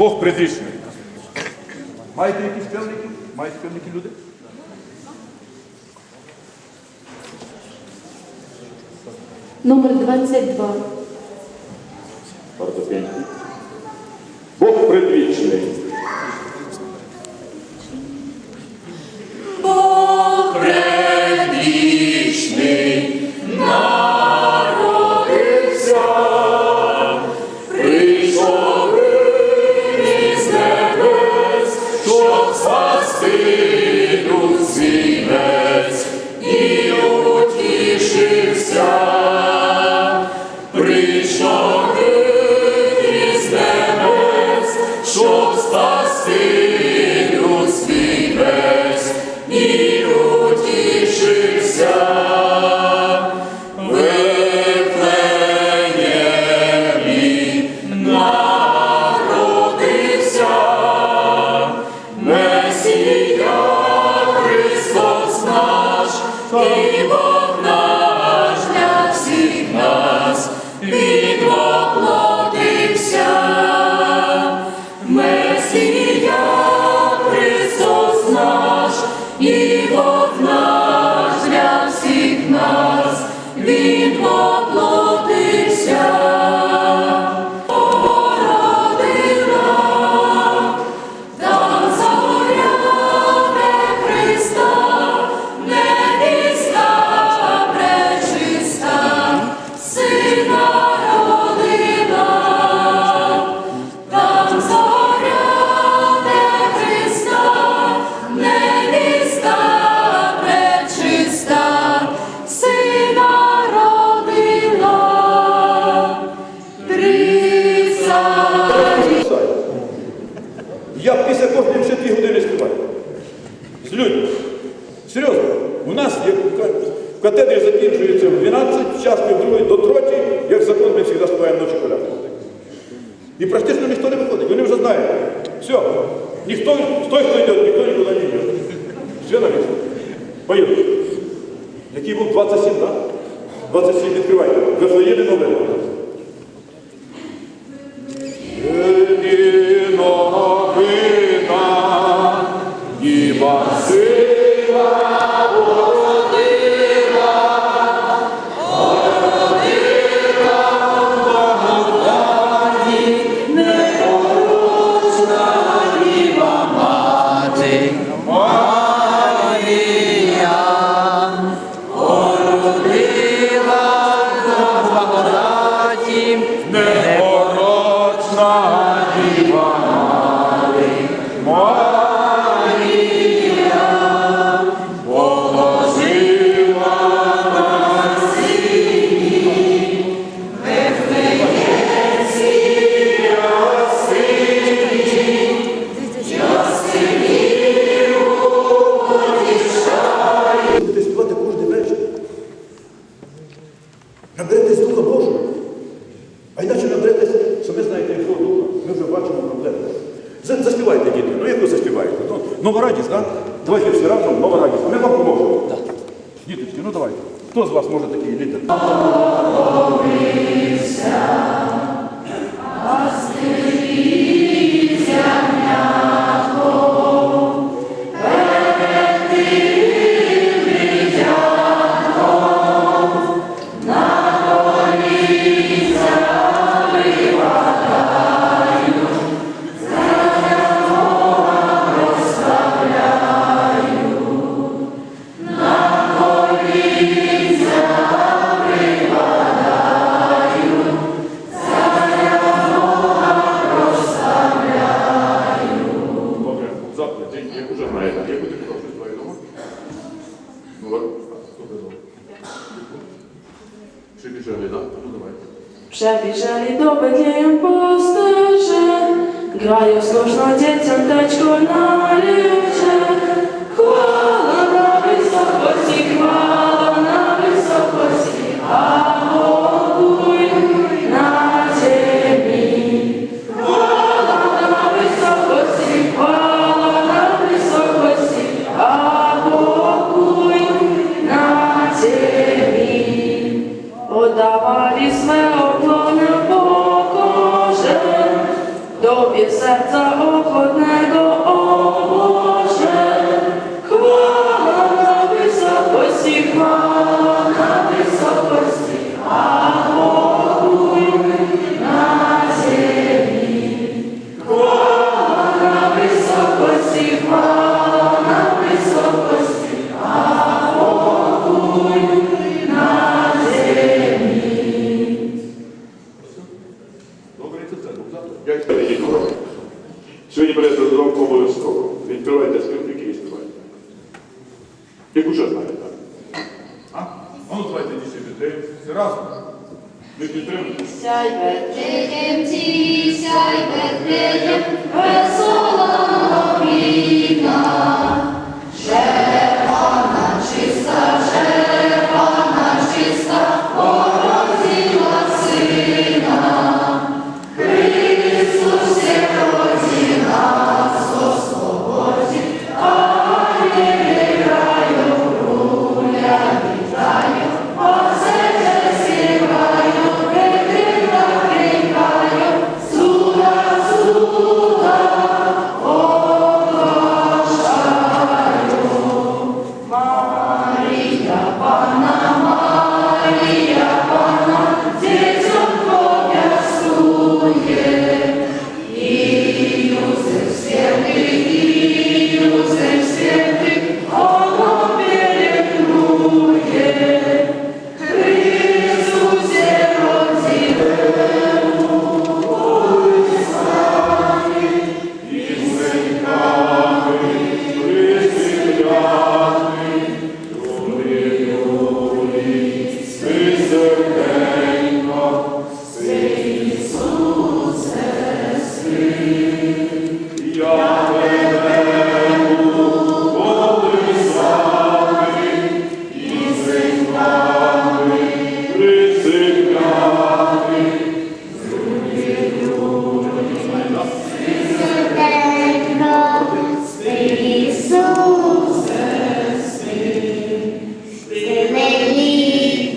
Бог призичний. Маєте якісь певники? Маєте певники люди? Номер 22. Портопенький. Катедрі закінчується в 12, час півдруги до троті, як закон ми завжди співаємо ночі поляки. І практично ніхто не виходить, вони вже знають. Все. Ніхто, той, хто йде, ніхто нікуди не йде. Все на місці. Поїхали. Який був 27, так? Да? 27 відкривайте. Вифлеємі новини. Say Bethlehem, Say Bethlehem.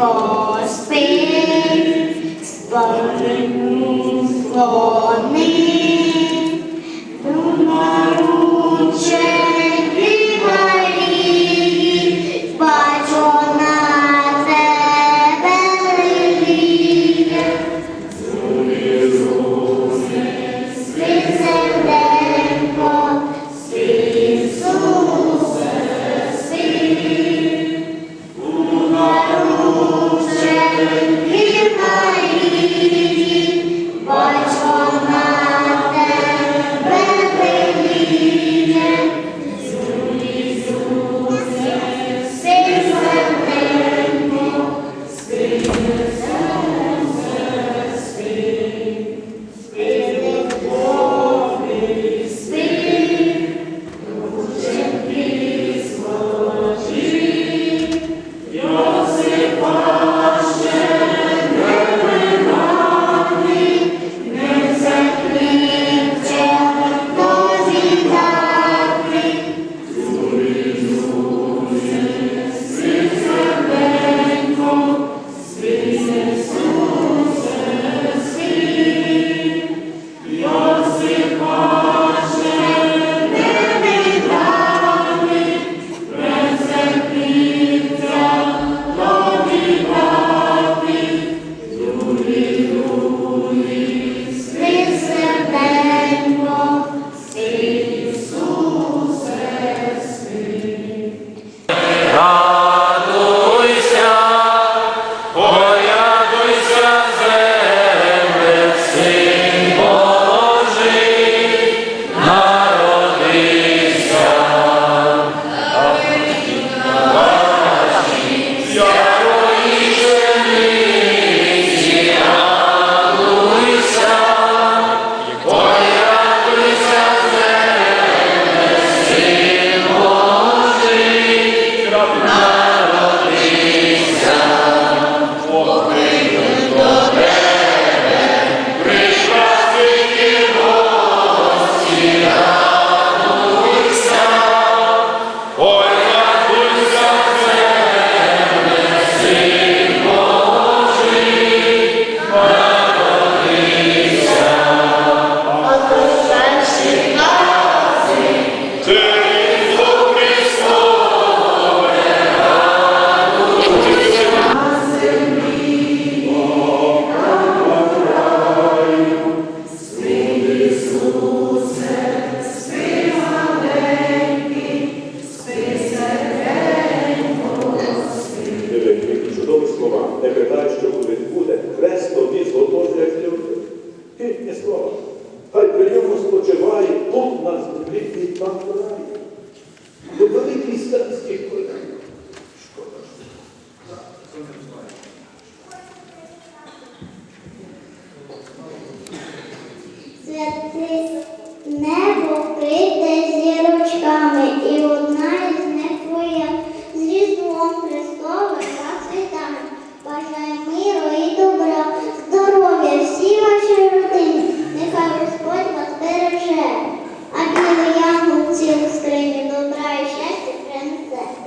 Вони, думаю,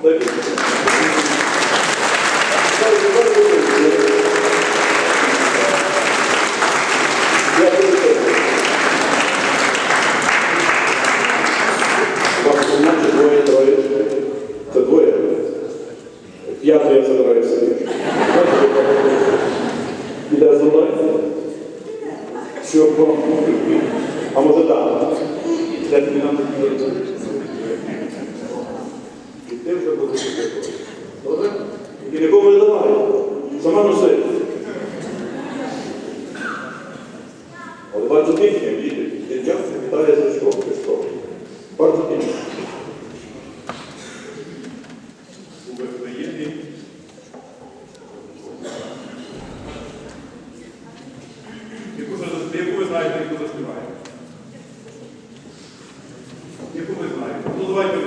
Obrigado. Яку ви знаєте? Ну давайте.